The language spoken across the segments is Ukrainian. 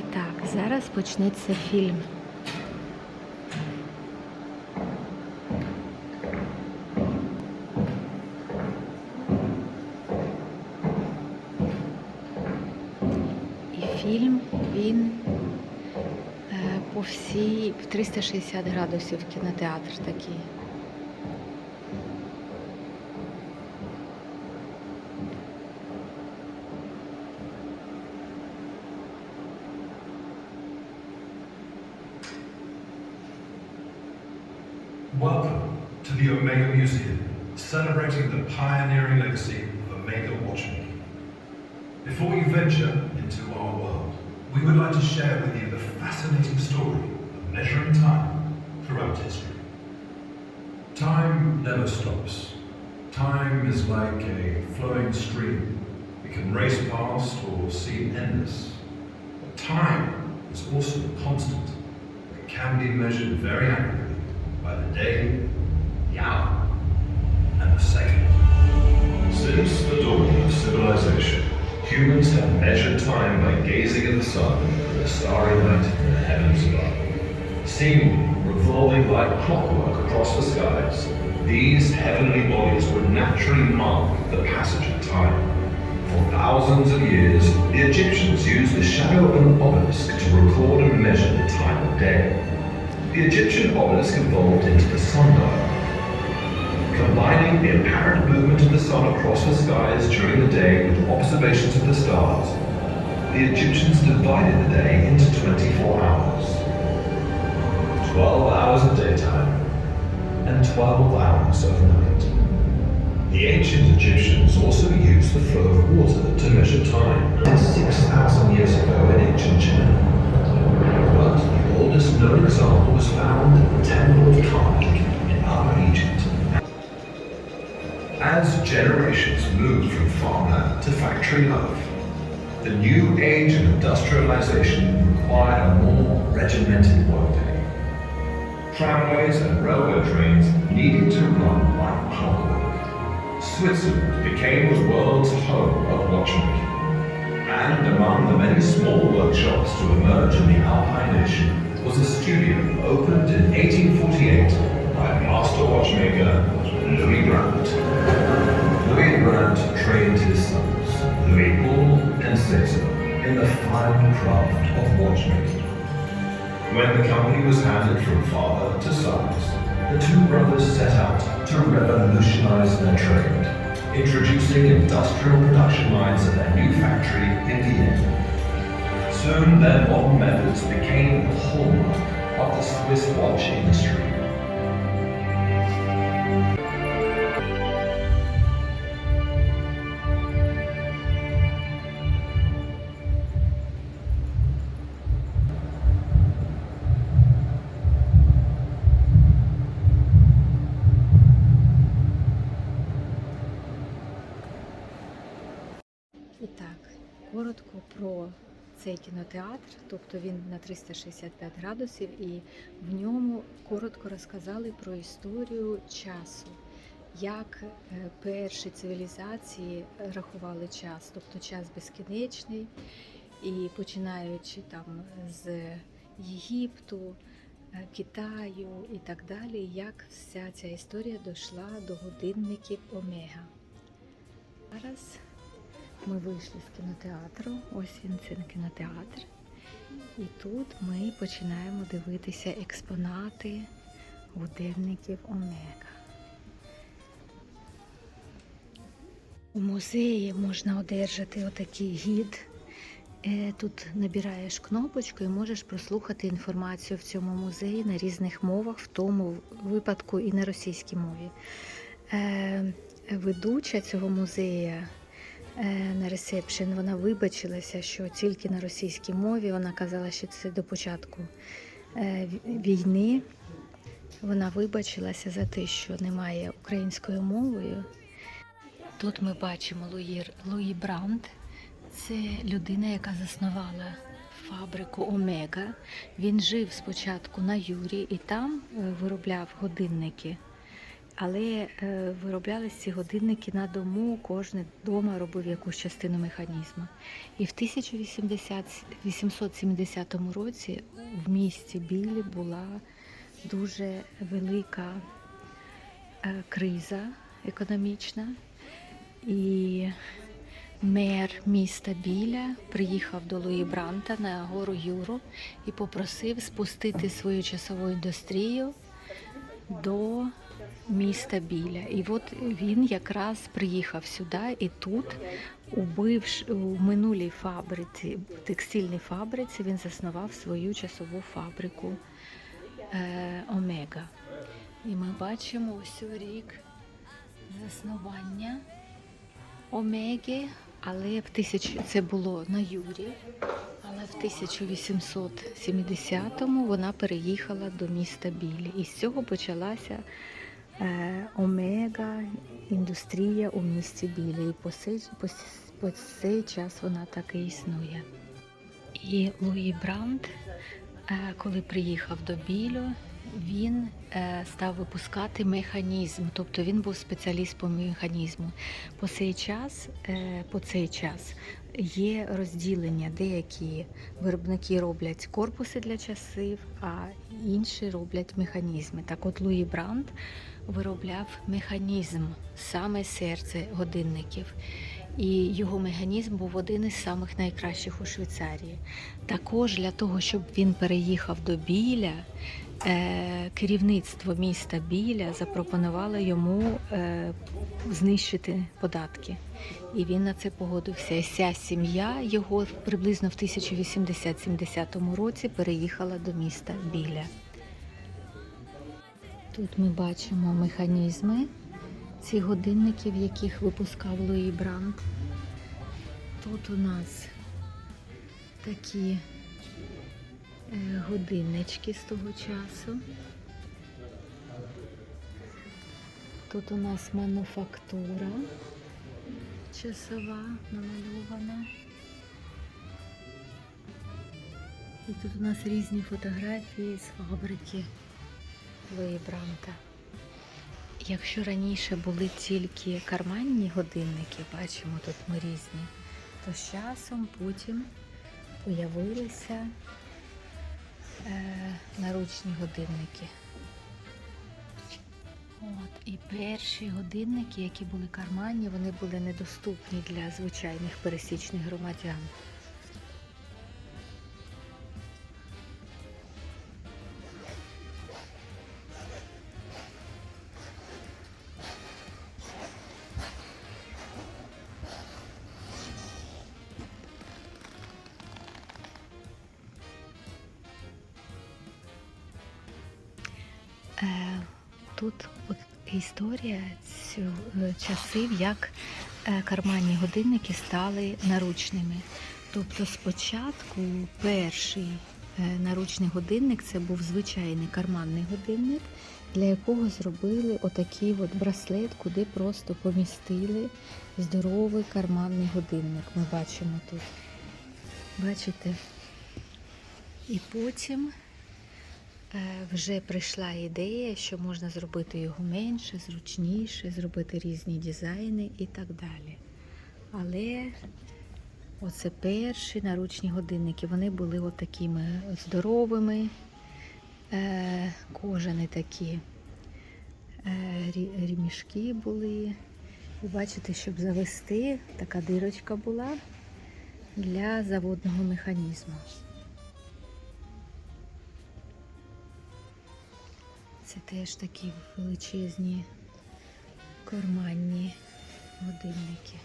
І так, зараз почнеться фільм. І фільм він е, по всій в 360 градусів кінотеатр такий. Celebrating the pioneering legacy of Omega watchmaking. Before you venture into our world, we would like to share with you the fascinating story of measuring time throughout history. Time never stops. Time is like a flowing stream. It can race past or seem endless. But time is also constant. It can be measured very accurately by the day, the hour, and second. Since the dawn of civilization, humans have measured time by gazing at the sun and the starry night in the heavens above. Seemingly revolving like clockwork across the skies, these heavenly bodies would naturally mark the passage of time. For thousands of years, the Egyptians used the shadow of an obelisk to record and measure the time of day. The Egyptian obelisk evolved into the sundial, combining the apparent movement of the sun across the skies during the day with observations of the stars. The Egyptians divided the day into 24 hours. 12 hours of daytime and 12 hours of night. The ancient Egyptians also used the flow of water to measure time. 6,000 years ago in ancient China. But the oldest known example was found in the Temple of Karnak As generations moved from farmland to factory life, the new age of industrialization required a more regimented workday. Tramways and railway trains needed to run like clockwork. Switzerland became the world's home of watchmaking. And among the many small workshops to emerge in the Alpine nation was a studio opened in 1848 by master watchmaker Louis Brandt. Louis Brandt trained his sons, Louis Paul and Cesar, in the fine craft of watchmaking. When the company was handed from father to sons, the two brothers set out to revolutionize their trade, introducing industrial production lines at their new factory in Vienna. Soon their modern methods became the hallmark of the Swiss watch industry. Про цей кінотеатр, тобто він на 365 градусів, і в ньому коротко розказали про історію часу, як е, перші цивілізації рахували час, тобто час безкінечний, і починаючи там з Єгипту, е, Китаю і так далі, як вся ця історія дійшла до годинників Омега. Зараз ми вийшли з кінотеатру, ось він це кінотеатр. І тут ми починаємо дивитися експонати годинників Омега. У музеї можна одержати отакий гід. Е, Тут набираєш кнопочку і можеш прослухати інформацію в цьому музеї на різних мовах, в тому випадку і на російській мові. Е, Ведуча цього музею на ресепшн вона вибачилася, що тільки на російській мові вона казала, що це до початку е, війни. Вона вибачилася за те, що немає українською мовою. Тут ми бачимо Луї, Луї Бранд. Це людина, яка заснувала фабрику Омега. Він жив спочатку на Юрі і там е, виробляв годинники. Але е, вироблялись ці годинники на дому, кожен вдома робив якусь частину механізму. І в 1870 році в місті Білі була дуже велика е, криза економічна. І мер міста Біля приїхав до Луї Бранта на гору Юру і попросив спустити свою часову індустрію до міста Біля. І от він якраз приїхав сюди і тут, у, бивш, у минулій фабриці, текстильній фабриці, він заснував свою часову фабрику е, Омега. І ми бачимо ось рік заснування Омеги, але в тисяч... це було на Юрі. Але в 1870-му вона переїхала до міста Білі. І з цього почалася Омега індустрія у місті Білі. І по цей, по, по цей час вона так і існує. І Луї Бранд, е, коли приїхав до Білю, він е, став випускати механізм, тобто він був спеціаліст по механізму. По цей час, е, по цей час є розділення. Деякі виробники роблять корпуси для часів, а інші роблять механізми. Так от Луї Бранд виробляв механізм, саме серце годинників. І його механізм був один із самих найкращих у Швейцарії. Також для того, щоб він переїхав до Біля, е, керівництво міста Біля запропонувало йому е, знищити податки. І він на це погодився. І вся сім'я його приблизно в 1080-70 році переїхала до міста Біля. Тут ми бачимо механізми цих годинників, яких випускав Луї Бранд. Тут у нас такі е, годиннички з того часу. Тут у нас мануфактура часова намальована. І тут у нас різні фотографії з фабрики Бранта. Якщо раніше були тільки карманні годинники, бачимо тут ми різні, то з часом потім появилися е, наручні годинники. От, і перші годинники, які були карманні, вони були недоступні для звичайних пересічних громадян. Часів, як е, карманні годинники стали наручними. Тобто спочатку перший е, наручний годинник це був звичайний карманний годинник, для якого зробили отакий от браслет, куди просто помістили здоровий карманний годинник. Ми бачимо тут. Бачите? І потім вже прийшла ідея, що можна зробити його менше, зручніше, зробити різні дизайни і так далі. Але оце перші наручні годинники, вони були от здоровими, е, кожані такі е, рімішки були. І бачите, щоб завести, така дирочка була для заводного механізму. Це теж такі величезні карманні годинники.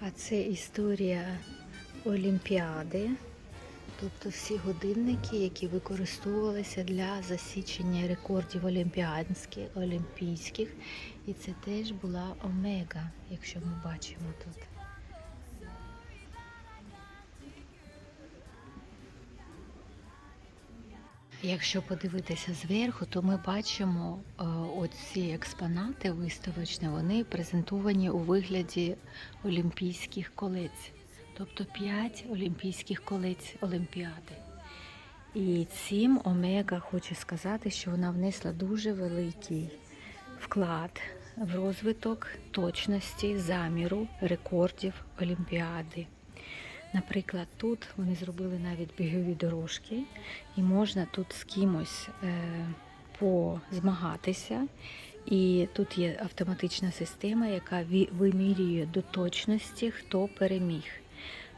А це історія Олімпіади. Тобто всі годинники, які використовувалися для засічення рекордів олімпіадських, олімпійських. І це теж була омега, якщо ми бачимо тут. Якщо подивитися зверху, то ми бачимо е, оці експонати виставочні, вони презентовані у вигляді олімпійських колець, тобто 5 олімпійських колець Олімпіади. І цим Омега хоче сказати, що вона внесла дуже великий вклад в розвиток точності, заміру, рекордів Олімпіади. Наприклад, тут вони зробили навіть бігові дорожки, і можна тут з кимось е, позмагатися. І тут є автоматична система, яка вимірює до точності, хто переміг.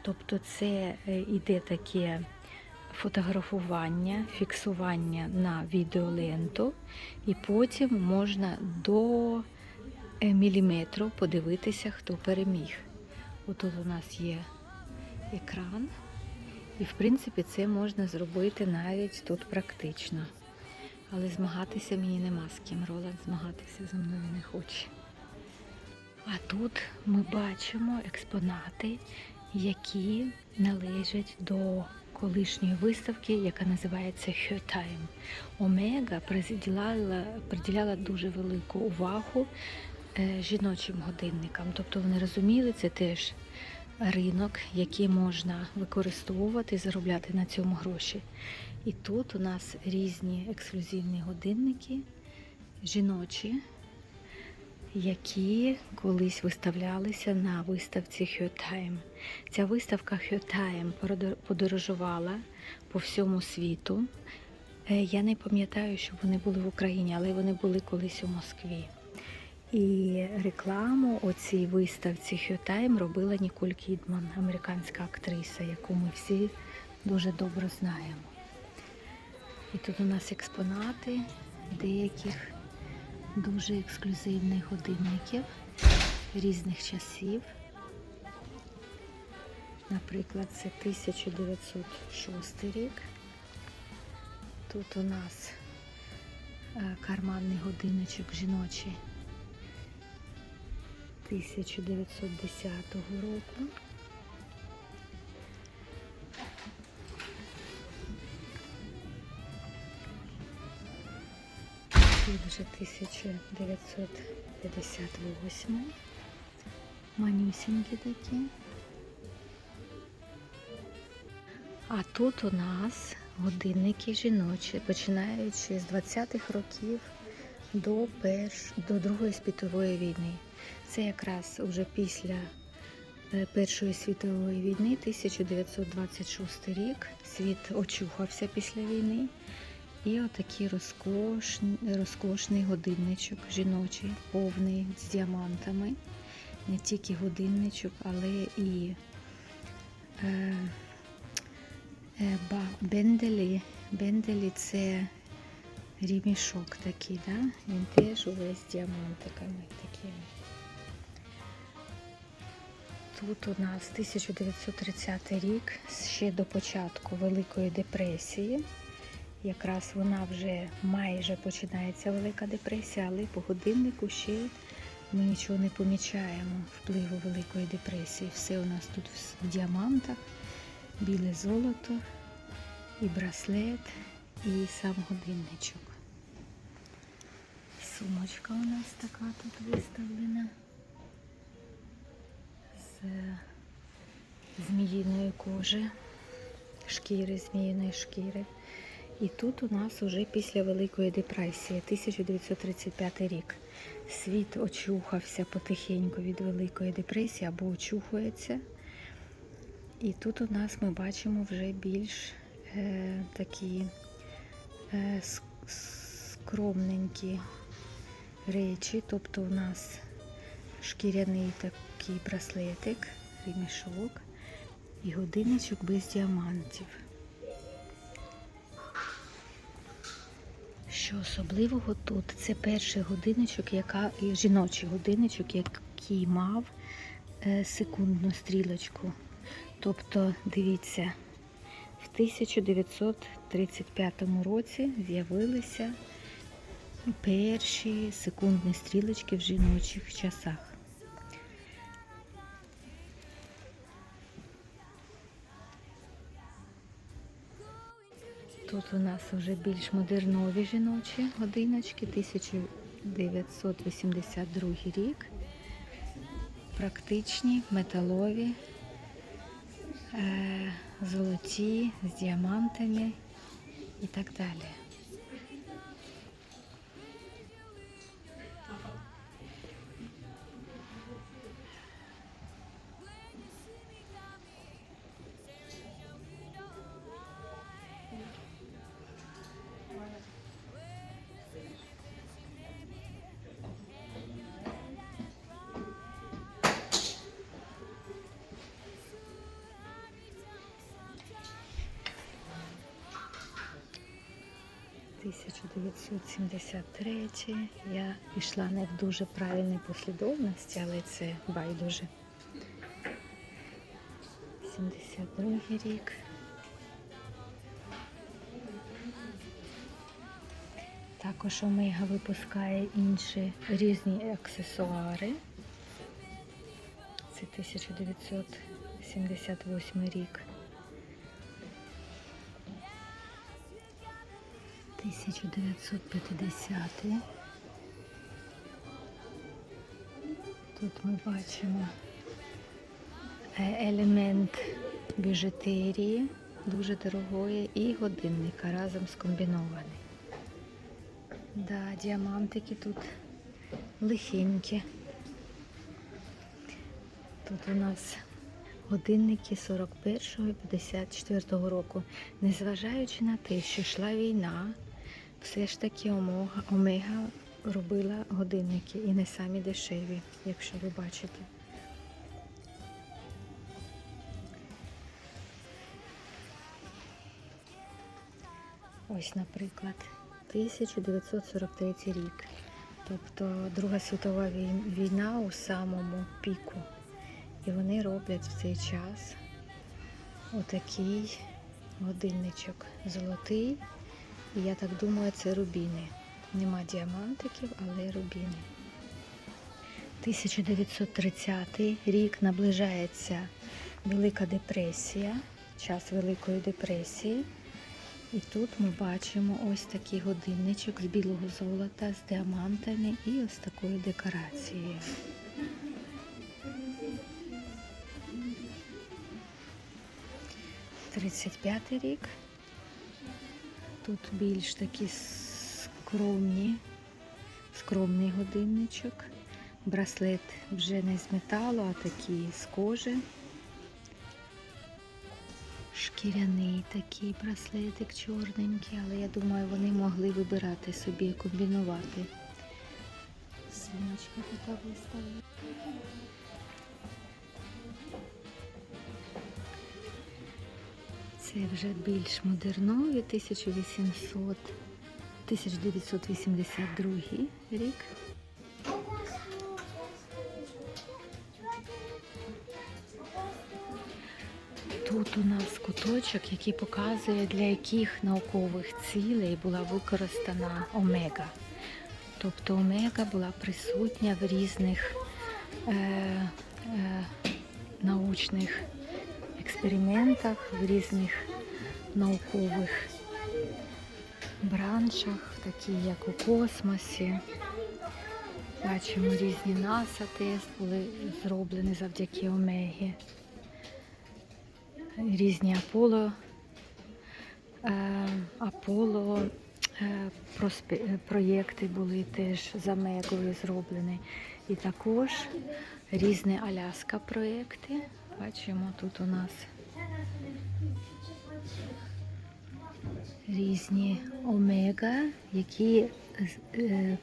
Тобто це е, іде таке фотографування, фіксування на відеоленту, і потім можна до е, міліметру подивитися, хто переміг. Отут у нас є екран, і в принципі це можна зробити навіть тут практично. Але змагатися мені нема з ким. Роланд змагатися зі мною не хоче. А тут ми бачимо експонати, які належать до колишньої виставки, яка називається Time. Омега приділяла, приділяла дуже велику увагу е, жіночим годинникам. Тобто вони розуміли, це теж ринок, який можна використовувати, заробляти на цьому гроші. І тут у нас різні ексклюзивні годинники, жіночі, які колись виставлялися на виставці Time. Ця виставка Time подорожувала по всьому світу. Е, Я не пам'ятаю, щоб вони були в Україні, але вони були колись у Москві. І рекламу у цій виставці Time робила Ніколь Кідман, американська актриса, яку ми всі дуже добре знаємо. І тут у нас експонати деяких дуже ексклюзивних годинників різних часів. Наприклад, це 1906 рік. Тут у нас е, карманний годинничок жіночий 1910 року. Вже 1958. Манюсінькі такі. А тут у нас годинники жіночі, починаючи з 20-х років до, перш... до Другої світової війни. Це якраз уже після е, Першої світової війни, 1926 рік. Світ очухався після війни. І отакий розкошний, розкошний годинничок жіночий, повний з діамантами. Не тільки годинничок, але і е, е, ба, бенделі. Бенделі це рімішок такий, да? він теж увесь з діамантиками такими. Тут у нас 1930 рік, ще до початку Великої депресії. Якраз вона вже майже починається Велика депресія, але по годиннику ще ми нічого не помічаємо впливу Великої депресії. Все у нас тут в діамантах, біле золото, і браслет, і сам годинничок. Сумочка у нас така тут виставлена з зміїної кожи, шкіри, зміїної шкіри. І тут у нас уже після Великої депресії, 1935 рік. Світ очухався потихеньку від Великої депресії або очухується. І тут у нас ми бачимо вже більш е, такі е, скромненькі речі. Тобто у нас шкіряний такий браслетик, ремішок і годинничок без діамантів. Що особливого тут? Це перший годиночок, яка жіночий годиночок, який мав е, секундну стрілочку. Тобто, дивіться, в 1935 році з'явилися перші секундні стрілочки в жіночих часах. Тут у нас вже більш модернові жіночі годиночки, 1982 рік. Практичні, металові, е, золоті, з діамантами і так далі. – 1973. Я пішла не в дуже правильній послідовності, але це байдуже. 72 рік. Також Омега випускає інші різні аксесуари. Це 1978 рік. 1950. Тут ми бачимо е, елемент біжутерії, дуже дорогої, і годинника разом скомбінований. Да, діамантики тут лихенькі. Тут у нас годинники 41-54 року. Незважаючи на те, що йшла війна, все ж таки Омега, Омега робила годинники і не самі дешеві, якщо ви бачите. Ось, наприклад, 1943 рік. Тобто Друга світова війна у самому піку. І вони роблять в цей час отакий годинничок золотий. І я так думаю, це рубіни. Нема діамантиків, але рубіни. 1930 рік наближається Велика депресія, час Великої депресії. І тут ми бачимо ось такий годинничок з білого золота, з діамантами і ось такою декорацією. Тридцять п'ятий рік. Тут більш такі скромні, скромний годинничок. Браслет вже не з металу, а такий з кожи. Шкіряний такий браслетик чорненький, але я думаю, вони могли вибирати собі комбінувати. Сумочка така виставлена. Це вже більш модернові, 1800, 1982 рік. Тут у нас куточок, який показує, для яких наукових цілей була використана омега. Тобто омега була присутня в різних е, е, научних експериментах, в різних наукових браншах, такі як у космосі. Бачимо різні НАСА тест були зроблені завдяки Омегі. Різні Аполло, е, Аполло е, е, проєкти були теж за Мегою зроблені. І також різні Аляска проєкти. Бачимо тут у нас різні омега, які е,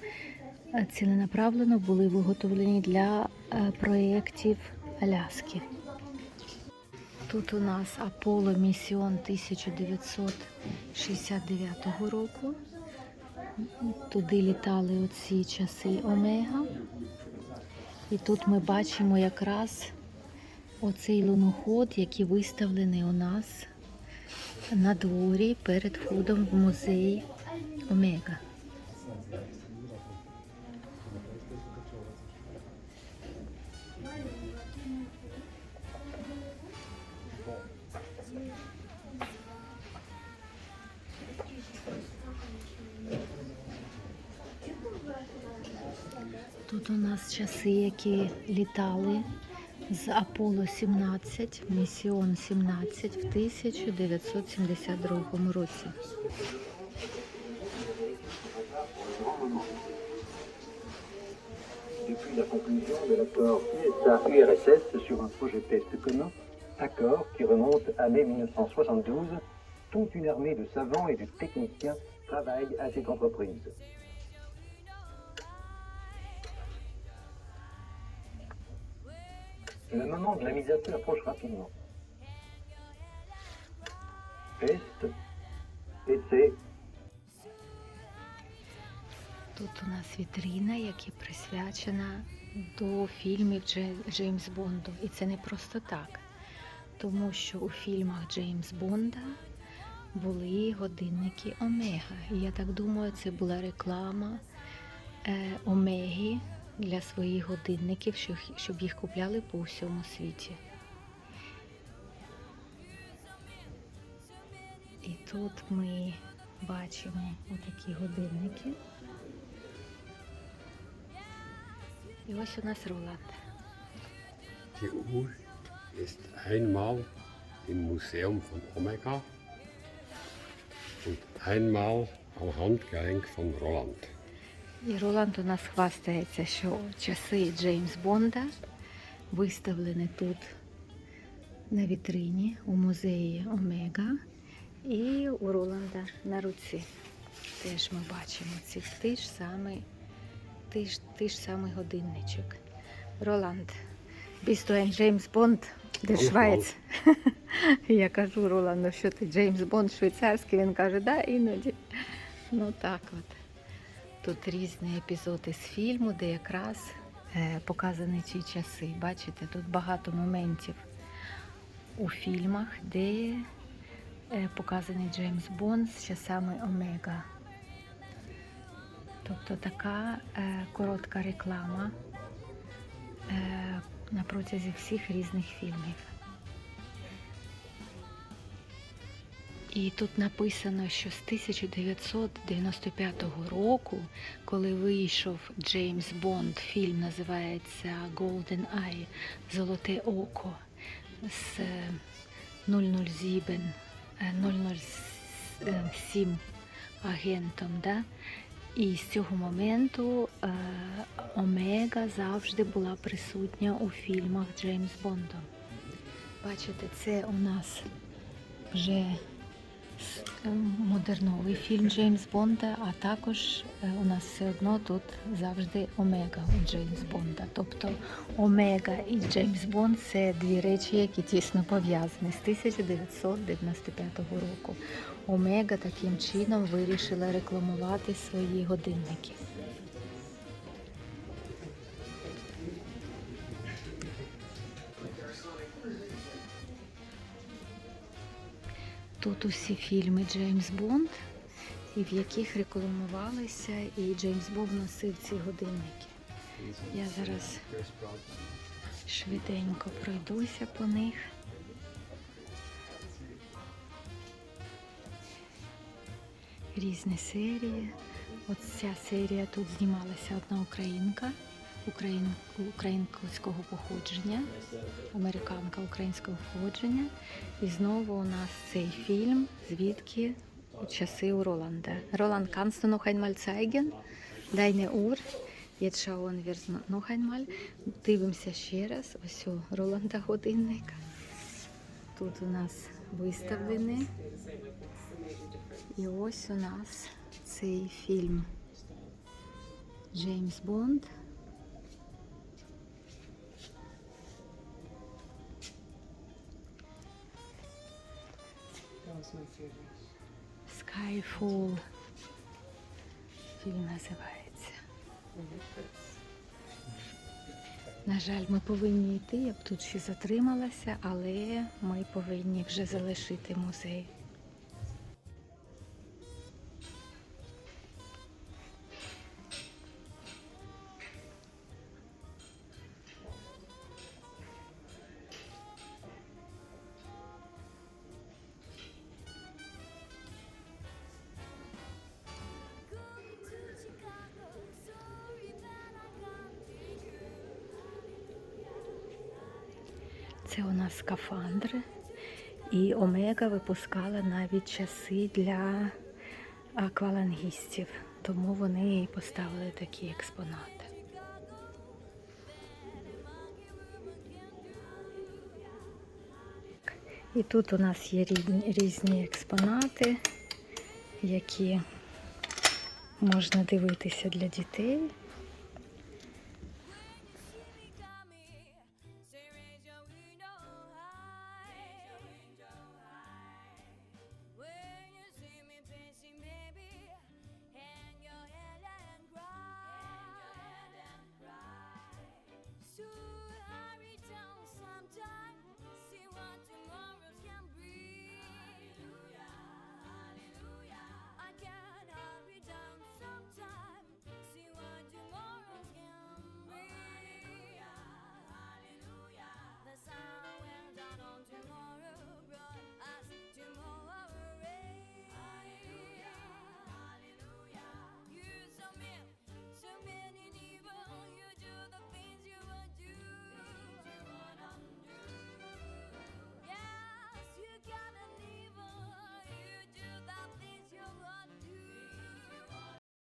ціленаправлено були виготовлені для е, проєктів Аляски. Тут у нас Аполло Місіон 1969 року. Туди літали у ці часи Омега. І тут ми бачимо якраз оцей луноход, який виставлений у нас на дворі перед входом в музей Омега. Тут у нас часи, які літали з Аполло 17, Місіон 17 в 1972 році. depuis la conclusion de l'accord USA-URSS sur un projet test commun, accord qui remonte à mai 1972, toute une armée de savants et de techniciens travaille à cette entreprise. Le moment de la mise à feu approche rapidement. Test, essai, Тут у нас вітрина, яка присвячена до фільмів Джеймс Бонду. І це не просто так, тому що у фільмах Джеймс Бонда були годинники Омега. І я так думаю, це була реклама е, Омеги для своїх годинників, щоб, їх купляли по всьому світі. І тут ми бачимо отакі годинники. І ось у нас Роланд. Die Uhr ist einmal im Museum von Omega und einmal am Handgelenk von Roland. І Роланд у нас хвастається, що часи Джеймс Бонда виставлені тут на вітрині у музеї Омега. І у Роланда на руці теж ми бачимо ці той ж самий, ж, той ж самий годинничок. Роланд, bist du ein James Bond der Schweiz? Я кажу Роланду, що ти Джеймс Бонд швейцарський. Він каже, да, іноді. Ну так от. Тут різні епізоди з фільму, де якраз е, показані ці часи. Бачите, тут багато моментів у фільмах, де е, показаний Джеймс Бонд з часами Омега. Тобто така е, коротка реклама на протязі всіх різних фільмів. І тут написано, що з 1995 року, коли вийшов Джеймс Бонд, фільм називається Golden Eye Золоте око з е, 007, е, 007 агентом. Да? І з цього моменту е, Омега завжди була присутня у фільмах Джеймс Бонда. Бачите, це у нас вже е, модерновий фільм Джеймс Бонда, а також е, у нас все одно тут завжди Омега у Джеймс Бонда. Тобто Омега і Джеймс Бонд це дві речі, які тісно пов'язані з 1995 року. Омега таким чином вирішила рекламувати свої годинники. Тут усі фільми Джеймс Бонд, і в яких рекламувалися, і Джеймс Бонд носив ці годинники. Я зараз швиденько пройдуся по них. Різні серії. От ця серія тут знімалася одна українка україн, українського походження, американка українського походження. І знову у нас цей фільм, звідки у часи у Роланда. Роланд, deine Uhr? Jetzt schauen wir noch einmal. Дивимося ще раз. Ось у Роланда годинник. Тут у нас виставлений. І ось у нас цей фільм Джеймс Бонд. Skyfall. Фільм називається. На жаль, ми повинні йти, я б тут ще затрималася, але ми повинні вже залишити музей. Це у нас скафандри. І Омега випускала навіть часи для аквалангістів, тому вони і поставили такі експонати. І тут у нас є різні, експонати, які можна дивитися для дітей.